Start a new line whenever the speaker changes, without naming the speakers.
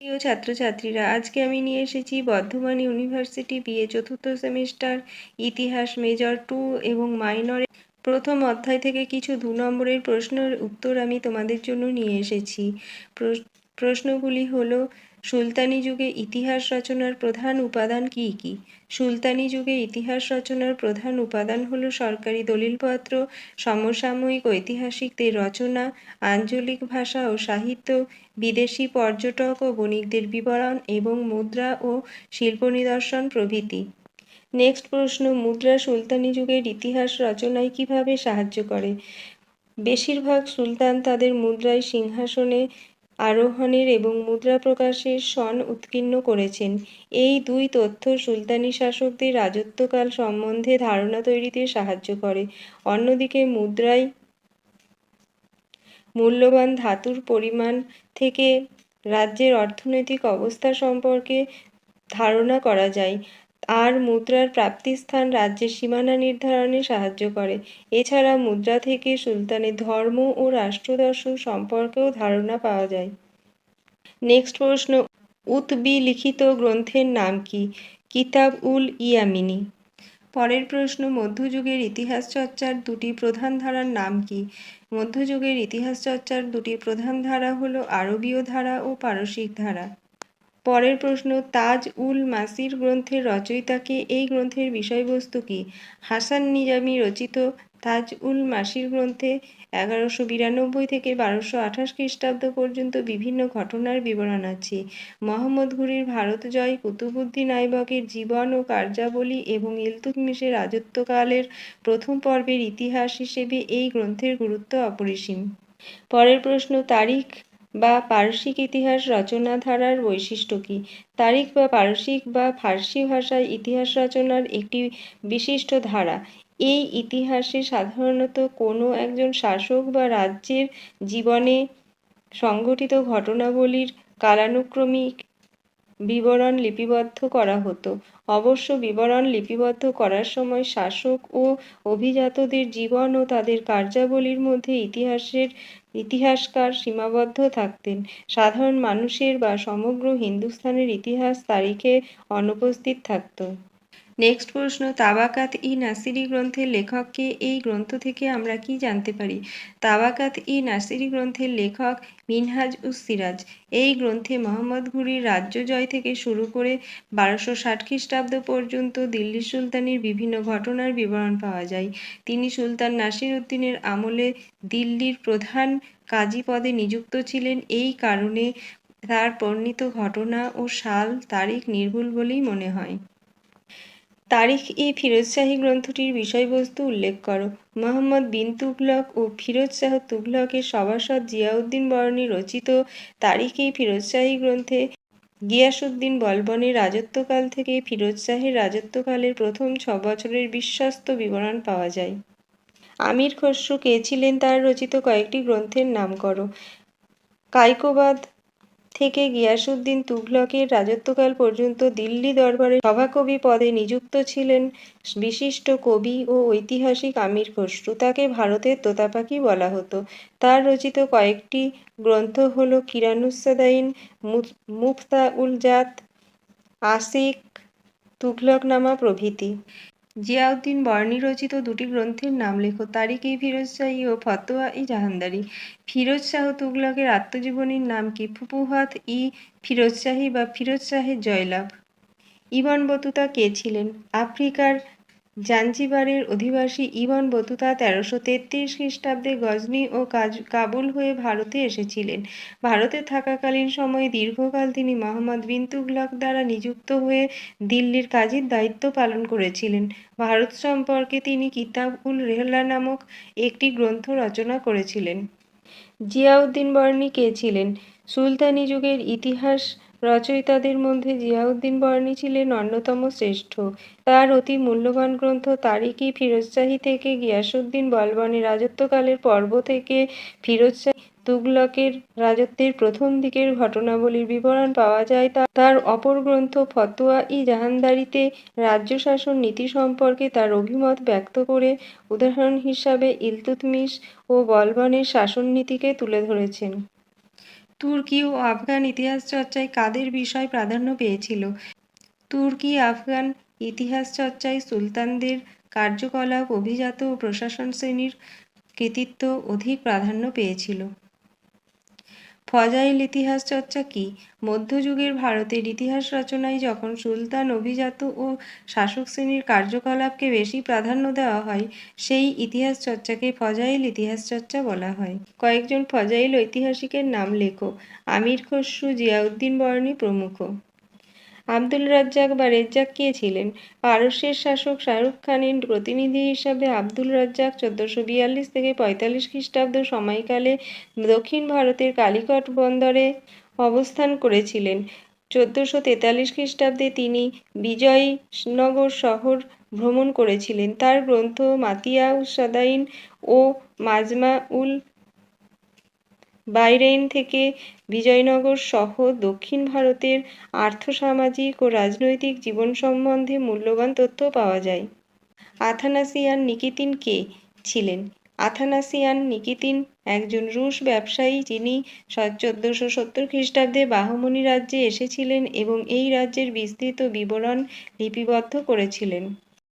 প্রিয় ছাত্রছাত্রীরা আজকে আমি নিয়ে এসেছি বর্ধমান ইউনিভার্সিটি বিএ চতুর্থ সেমিস্টার, ইতিহাস মেজর টু এবং মাইনর। প্রথম অধ্যায় থেকে কিছু দু নম্বরের প্রশ্নের উত্তর আমি তোমাদের জন্য নিয়ে এসেছি। প্রশ্নগুলি হল, সুলতানি যুগে ইতিহাস রচনার প্রধান উপাদান কি কি? সুলতানি যুগে ইতিহাস রচনার প্রধান উপাদান হল সরকারি দলিলপত্র, সমসাময়িক ঐতিহাসিকদের রচনা, আঞ্চলিক ভাষা ও সাহিত্য, বিদেশি পর্যটক ও বণিকদের বিবরণ এবং মুদ্রা ও শিল্প নিদর্শন প্রভৃতি। নেক্সট প্রশ্ন, মুদ্রা সুলতানি যুগের ইতিহাস রচনায় কীভাবে সাহায্য করে? বেশিরভাগ সুলতান তাদের মুদ্রায় সিংহাসনে আরোহণের এবং মুদ্রা প্রকাশের সন উৎকীর্ণ করেছেন। এই দুই তথ্য সুলতানি শাসকদের রাজত্বকাল সম্বন্ধে ধারণা তৈরিতে সাহায্য করে। অন্যদিকে মুদ্রায় মূল্যবান ধাতুর পরিমাণ থেকে রাজ্যের অর্থনৈতিক অবস্থা সম্পর্কে ধারণা করা যায়। আর মুদ্রার প্রাপ্তিস্থান রাজ্যের সীমানা নির্ধারণে সাহায্য করে। এছাড়া মুদ্রা থেকে সুলতানের ধর্ম ও রাষ্ট্রদর্শন সম্পর্কেও ধারণা পাওয়া যায়। নেক্সট প্রশ্ন উতবি লিখিত গ্রন্থের নাম কি? কিতাব উল ইয়ামিনী। পরের প্রশ্ন, মধ্যযুগের ইতিহাস চর্চার দুটি প্রধান ধারার নাম কি? মধ্যযুগের ইতিহাস চর্চার দুটি প্রধান ধারা হলো আরবীয় ধারা ও পারসিক ধারা। পরের প্রশ্ন, তাজ উল মাসির গ্রন্থের রচয়িতাকে এই গ্রন্থের বিষয়বস্তু কি? হাসান নিজামি রচিত তাজ উল মাসির গ্রন্থে এগারোশো বিরানব্বই থেকে বারোশো আঠাশ খ্রিস্টাব্দ পর্যন্ত বিভিন্ন ঘটনার বিবরণ আছে। মোহাম্মদ ঘুরির ভারত জয়, কুতুবুদ্দিন আইবকের জীবন ও কার্যাবলী এবং ইলতুৎমিশের রাজত্বকালের প্রথম পর্বের ইতিহাস হিসেবে এই গ্রন্থের গুরুত্ব অপরিসীম। পরের প্রশ্ন, তারিখ বা পারসিক ইতিহাস রচনাধারার বৈশিষ্ট্য কী? তারিখ বা পারসিক বা ফার্সি ভাষায় ইতিহাস রচনার একটি বিশিষ্ট ধারা। এই ইতিহাসে সাধারণত কোনো একজন শাসক বা রাজ্যের জীবনে সংঘটিত ঘটনাবলীর কালানুক্রমিক বিবরণ লিপিবদ্ধ করা হতো। অবশ্য বিবরণ লিপিবদ্ধ করার সময় শাসক ও অভিজাতদের জীবন ও তাদের কার্যাবলীর মধ্যে ইতিহাসের ইতিহাসকার সীমাবদ্ধ থাকতেন। সাধারণ মানুষের বা সমগ্র হিন্দুস্থানের ইতিহাস তারিখে অনুপস্থিত থাকত। নেক্সট প্রশ্ন, তাবাকাত ই নাসিরি গ্রন্থের লেখককে এই গ্রন্থ থেকে আমরা কি জানতে পারি? তাবাকাত ই নাসিরি গ্রন্থের লেখক মিনহাজ উস সিরাজ। এই গ্রন্থে মোহাম্মদ ঘুরির রাজ্য জয় থেকে শুরু করে বারোশো ষাট খ্রিস্টাব্দ পর্যন্ত দিল্লি সুলতানের বিভিন্ন ঘটনার বিবরণ পাওয়া যায়। তিনি সুলতান নাসির উদ্দিনের আমলে দিল্লির প্রধান কাজী পদে নিযুক্ত ছিলেন। এই কারণে তার বর্ণিত ঘটনা ও সাল তারিখ নির্ভুল বলেই মনে হয়। তারিখ ই ফিরোজ শাহী গ্রন্থটির বিষয়বস্তু উল্লেখ করো। মোহাম্মদ বিন তুগলক ও ফিরোজ শাহ তুগলকের সভাসদ জিয়াউদ্দিন বরণী রচিত তারিখ ই ফিরোজ শাহী গ্রন্থে গিয়াসুদ্দিন বলবনের রাজত্বকাল থেকে ফিরোজ শাহের রাজত্বকালের প্রথম ছ বছরের বিশ্বস্ত বিবরণ পাওয়া যায়। আমির খসরু কে ছিলেন তার রচিত কয়েকটি গ্রন্থের নাম করো। কাইকোবাদ থেকে গিয়াসুদ্দিন তুঘলকের রাজত্বকাল পর্যন্ত দিল্লি দরবারে সভাকবি পদে নিযুক্ত ছিলেন বিশিষ্ট কবি ও ঐতিহাসিক আমির খসরু তাকে ভারতের তোতাপাখি বলা হতো। তার রচিত কয়েকটি গ্রন্থ হল কিরানুসাদাইন মুফতা উল জাত, আশিক, তুঘলকনামা প্রভৃতি। জিয়াউদ্দিন বর্ণী রচিত দুটি গ্রন্থের নাম লেখো তারিখ ই ফিরোজ শাহী ও ফতোয়া ই জাহানদারি ফিরোজ শাহ তুগলকের আত্মজীবনীর নাম কি? ফুপুহাত ই ফিরোজ শাহী বা ফিরোজ শাহের জয়লাভ? ইবন বতুতা কে ছিলেন? আফ্রিকার জাঞ্জিবারের অধিবাসী ইবন বতুতা তেরোশো তেত্রিশ খ্রিস্টাব্দে গজনি ও কাজ, কাবুল হয়ে ভারতে এসেছিলেন। ভারতে থাকাকালীন সময়ে দীর্ঘকাল তিনি মোহাম্মদ বিন তুগলক দ্বারা নিযুক্ত হয়ে দিল্লির কাজীর দায়িত্ব পালন করেছিলেন। ভারত সম্পর্কে তিনি কিতাব উল রেহলা নামক একটি গ্রন্থ রচনা করেছিলেন। জিয়াউদ্দিন বর্ণী কে ছিলেন? সুলতানি যুগের ইতিহাস রচয়িতাদের মধ্যে জিয়াউদ্দিন বর্ণী ছিলেন অন্যতম শ্রেষ্ঠ। তার অতি মূল্যবান গ্রন্থ তারিকি ফিরোজশাহী থেকে গিয়াসুদ্দিন বলবনের রাজত্বকালের পর্ব থেকে ফিরোজশাহী তুগলকের রাজত্বের প্রথম দিকের ঘটনাবলীর বিবরণ পাওয়া যায়। তার অপর গ্রন্থ ফতোয়া ই জাহানদারিতে রাজ্য শাসন নীতি সম্পর্কে তার অভিমত ব্যক্ত করে উদাহরণ হিসাবে ইলতুতমিশ ও বলবনের শাসননীতিকে তুলে ধরেছেন। তুর্কি ও আফগান ইতিহাস চর্চায় কাদের বিষয় প্রাধান্য পেয়েছিল? তুর্কি, আফগান ইতিহাস চর্চায় সুলতানদের কার্যকলাপ, অভিজাত ও প্রশাসন শ্রেণির কৃতিত্ব অধিক প্রাধান্য পেয়েছিল। ফজাইল ইতিহাস চর্চা কি? মধ্যযুগের ভারতের ইতিহাস রচনায় যখন সুলতান অভিজাত ও শাসক শ্রেণির কার্যকলাপকে বেশি প্রাধান্য দেওয়া হয়, সেই ইতিহাস চর্চাকে ফজাইল ইতিহাস চর্চা বলা হয়। কয়েকজন ফজাইল ঐতিহাসিকের নাম লেখো। আমির খসরু জিয়াউদ্দিন বর্ণী প্রমুখ। আব্দুল রাজ্জাক বা রেজ্জাক কে ছিলেন? পারস্যের শাসক শাহরুখ খানের প্রতিনিধি হিসাবে আব্দুল রাজ্জাক চোদ্দোশো বিয়াল্লিশ থেকে পঁয়তাল্লিশ খ্রিস্টাব্দ সময়কালে দক্ষিণ ভারতের কালিকট বন্দরে অবস্থান করেছিলেন। চোদ্দোশো তেতাল্লিশ খ্রিস্টাব্দে তিনি বিজয়নগর শহর ভ্রমণ করেছিলেন। তার গ্রন্থ মাতিয়া সাদাইন ও মাজমা উল বাইরেইন থেকে বিজয়নগর সহ দক্ষিণ ভারতের আর্থসামাজিক ও রাজনৈতিক জীবন সম্বন্ধে মূল্যবান তথ্য পাওয়া যায়। আথানাসিয়ান নিকিতিন কে ছিলেন? আথানাসিয়ান নিকিতিন একজন রুশ ব্যবসায়ী যিনি চোদ্দশো সত্তর খ্রিস্টাব্দে বাহমনি রাজ্যে এসেছিলেন এবং এই রাজ্যের বিস্তৃত বিবরণ লিপিবদ্ধ করেছিলেন।